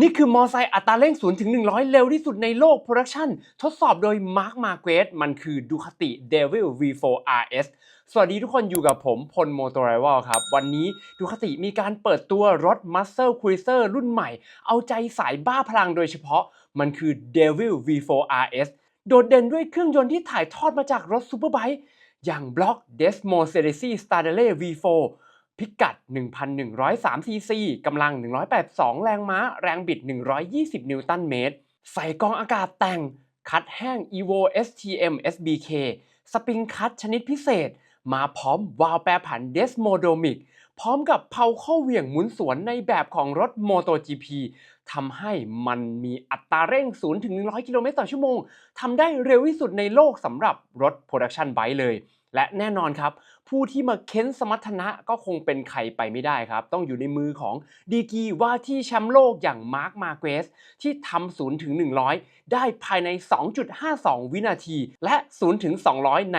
นี่คือมอไซค์อัตราเร่ง0ถึง 100 เร็วที่สุดในโลกโปรดักชันทดสอบโดยมาร์คมาเกรสมันคือ Ducati Devil V4 RS สวัสดีทุกคนอยู่กับผมพลโมโตไรวลครับ วันนี้ดูคติมีการเปิดตัวรถ Muscle Cruiser รุ่นใหม่ เอาใจสายบ้าพลังโดยเฉพาะมันคือ Devil V4 RS โดดเด่นด้วยเครื่องยนต์ที่ถ่ายทอดมาจากรถซูเปอร์ไบค์อย่างบล็อก Desmo Cerici Stradale V4 พิกัด 1,103ซีซีกำลัง 182 แรงม้า แรงบิด 120 นิวตันเมตร ใส่กองอากาศแต่ง คัดแห้ง Evo STM SBK สปริงคัดชนิดพิเศษ มาพร้อมวาล์วแปรผัน Desmodomic พร้อมกับเพาเข้าเหวี่ยงหมุนสวนในแบบของรถ MotoGP ทำให้มันมีอัตราเร่ง 0-100 กิโลเมตรต่อชั่วโมงทำได้เร็วที่สุดในโลกสำหรับรถ Production Bike เลย และแน่นอนครับ ผู้ที่มาเค้นสมรรถนะก็คงเป็นใครไปไม่ได้ครับ ต้องอยู่ในมือของดีกีว่าที่แชมป์โลกอย่างมาร์คมาเกสที่ทำ0ถึง100 ได้ภายใน 2.52 วินาที และ0ถึง200 ใน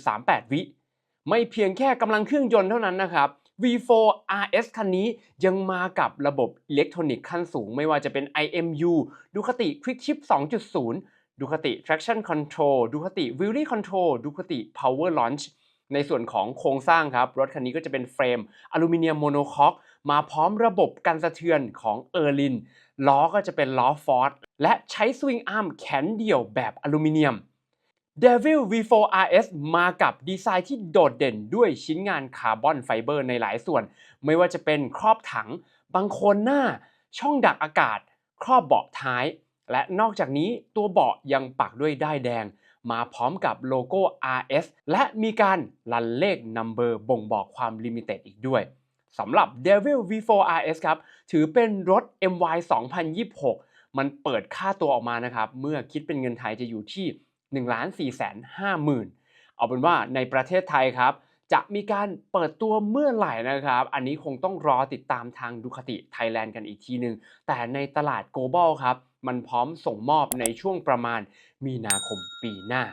7.38 วิ ไม่เพียงแค่กำลังเครื่องยนต์เท่านั้นนะครับ V4 RS คันนี้ยังมากับระบบอิเล็กทรอนิกส์ขั้นสูง ไม่ว่าจะเป็น IMU Ducati Quick Shift 2.0 Ducati Traction Control Ducati Wheelie Control Ducati Power Launch ในส่วนของโครงสร้างครับ รถคันนี้ก็จะเป็นเฟรมอลูมิเนียมโมโนคอกมาพร้อมระบบกันสะเทือนของเออร์ลินล้อก็จะเป็นล้อฟอร์ดและใช้สวิงอาร์มแขนเดี่ยวแบบอลูมิเนียม Devil V4 RS มากับดีไซน์ที่โดดเด่นด้วยชิ้นงานคาร์บอนไฟเบอร์ในหลายส่วน ไม่ว่าจะเป็นครอบถังบังคนหน้า ช่องดักอากาศ ครอบเบาะท้าย และนอกจากนี้ตัวเบาะยังปักด้วยด้ายแดง มาพร้อมกับโลโก้ RS และมีการลันเลขนัมเบอร์บ่งบอกความลิมิเต็ดอีกด้วยสำหรับ Devil V4 RS ครับ ถือเป็นรถ MY 2026 มันเปิดค่าตัวออกมานะครับ เมื่อคิดเป็นเงินไทยจะอยู่ที่ 1 4 5 0 0 0 0 เอาเป็นว่าในประเทศไทยครับ จะมีการเปิดตัวเมื่อไหร่นะครับ อันนี้คงต้องรอติดตามทางดูคติไทยแลนด์กันอีกทีหนึ่งแต่ในตลาด global ครับ มันพร้อมส่งมอบในช่วงประมาณมีนาคมปีหน้า